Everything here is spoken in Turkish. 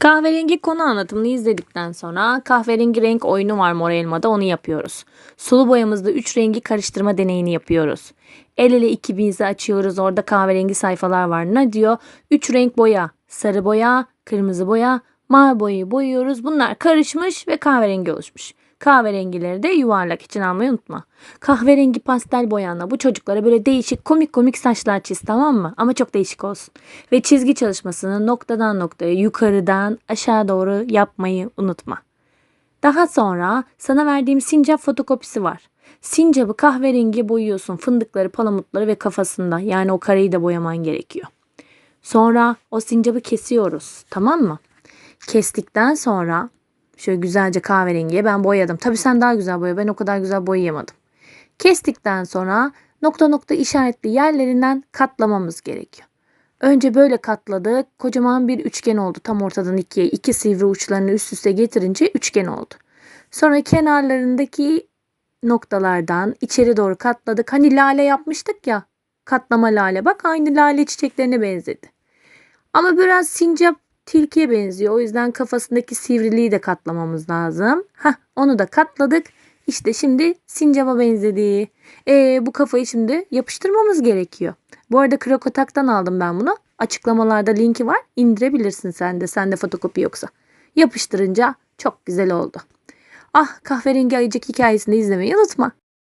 Kahverengi konu anlatımını izledikten sonra kahverengi renk oyunu var mor elmada onu yapıyoruz. Sulu boyamızda 3 rengi karıştırma deneyini yapıyoruz. El ele ikimizi açıyoruz orada kahverengi sayfalar var. Ne diyor? 3 renk boya, sarı boya, kırmızı boya, mavi boyayı boyuyoruz. Bunlar karışmış ve kahverengi oluşmuş. Kahverengileri de yuvarlak için almayı unutma. Kahverengi pastel boyanla bu çocuklara böyle değişik komik komik saçlar çiz tamam mı? Ama çok değişik olsun. Ve çizgi çalışmasını noktadan noktaya yukarıdan aşağı doğru yapmayı unutma. Daha sonra sana verdiğim sincap fotokopisi var. Sincapı kahverengi boyuyorsun. Fındıkları, palamutları ve kafasında. Yani o kareyi de boyaman gerekiyor. Sonra o sincapı kesiyoruz. Tamam mı? Kestikten sonra şöyle güzelce kahverengiye ben boyadım. Tabii sen daha güzel boya. Ben o kadar güzel boyayamadım. Kestikten sonra nokta nokta işaretli yerlerinden katlamamız gerekiyor. Önce böyle katladık. Kocaman bir üçgen oldu. Tam ortadan ikiye. iki sivri uçlarını üst üste getirince üçgen oldu. Sonra kenarlarındaki noktalardan içeri doğru katladık. Hani lale yapmıştık ya. Katlama lale. Bak aynı lale çiçeklerine benzedi. Ama biraz sincap tilkiye benziyor. O yüzden kafasındaki sivriliği de katlamamız lazım. Hah onu da katladık. İşte şimdi sincaba benzedi. Ee, bu kafayı şimdi yapıştırmamız gerekiyor. Bu arada Krokotak'tan aldım ben bunu. Açıklamalarda linki var. İndirebilirsin sen de. Sende fotokopi yoksa. Yapıştırınca çok güzel oldu. Ah kahverengi ayıcık hikayesini izlemeyi unutma.